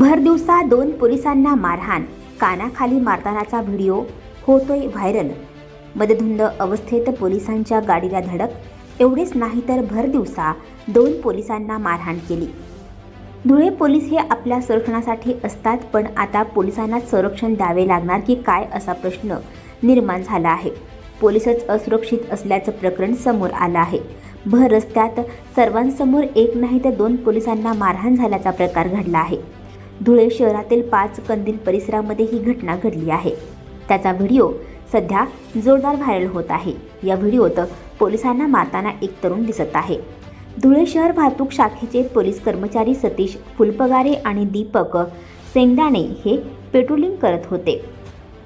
भर दिवसा दोन पोलिसांना मारहाण कानाखाली मारतानाचा व्हिडिओ होतोय व्हायरल. मदधुंद अवस्थेत पोलिसांच्या गाडीला धडक एवढेच नाही तर भर दिवसा दोन पोलिसांना मारहाण केली. धुळे पोलीस हे आपल्या संरक्षणासाठी असतात पण आता पोलिसांना संरक्षण द्यावे लागणार की काय असा प्रश्न निर्माण झाला आहे. पोलीसच असुरक्षित असल्याचं प्रकरण समोर आलं आहे. भर रस्त्यात सर्वांसमोर एक नाही तर दोन पोलिसांना मारहाण झाल्याचा प्रकार घडला आहे. धुळे शहरातील पाच कंदील परिसरामध्ये ही घटना घडली आहे. त्याचा व्हिडिओ सध्या जोरदार व्हायरल होत आहे. या व्हिडिओत पोलिसांना मारताना एक तरुण दिसत आहे. धुळे शहर वाहतूक शाखेचे पोलीस कर्मचारी सतीश फुलपगारे आणि दीपक सेंगदाणे हे पेट्रोलिंग करत होते.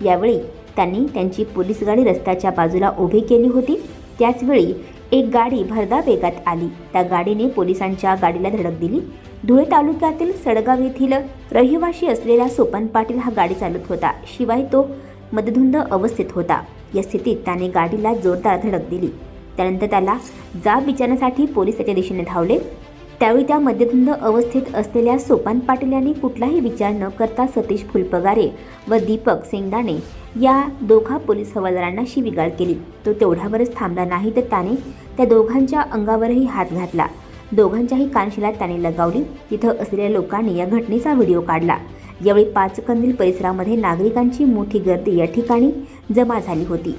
यावेळी त्यांनी त्यांची पोलीस गाडी रस्त्याच्या बाजूला उभी केली होती. त्याचवेळी एक गाडी भरदा वेगात आली. त्या गाडीने पोलिसांच्या गाडीला धडक दिली. धुळे तालुक्यातील सडगाव येथील रहिवाशी असलेला सोपन पाटील हा गाडी चालत होता. शिवाय तो मदधुंद अवस्थेत होता. या स्थितीत त्याने गाडीला जोरदार धडक दिली. त्यानंतर त्याला जाब विचारण्यासाठी पोलीस त्याच्या दिशेने धावले. त्यावेळी त्या मध्यधुंद अवस्थेत असलेल्या सोपान पाटील यांनी कुठलाही विचार न करता सतीश फुलपगारे व दीपक सेंगदाणे या दोघा पोलीस हवालदारांना शिवीगाळ केली. तो तेवढ्यावरच थांबला नाही तर त्याने त्या दोघांच्या अंगावरही हात घातला. दोघांच्याही कानशिलात त्याने लगावली. तिथं असलेल्या लोकांनी या घटनेचा व्हिडिओ काढला. यावेळी पाचकंदील परिसरामध्ये नागरिकांची मोठी गर्दी या ठिकाणी जमा झाली होती.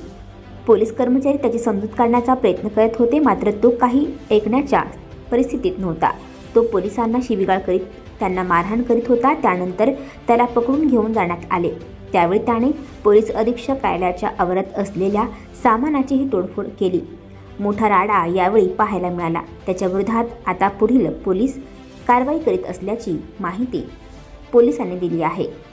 पोलीस कर्मचारी त्याची समजूत काढण्याचा प्रयत्न करत होते मात्र तो काही ऐकण्याच्या परिस्थितीत नव्हता. तो पोलिसांना शिवीगाळ करीत त्यांना मारहाण करीत होता. त्यानंतर त्याला पकडून घेऊन जाण्यात आले. त्यावेळी त्याने पोलीस अधीक्षक कार्यालयाच्या आवारात असलेल्या सामानाचीही तोडफोड केली. मोठा राडा यावेळी पाहायला मिळाला. त्याच्या विरोधात आता पुढील पोलीस कारवाई करीत असल्याची माहिती पोलिसांनी दिली आहे.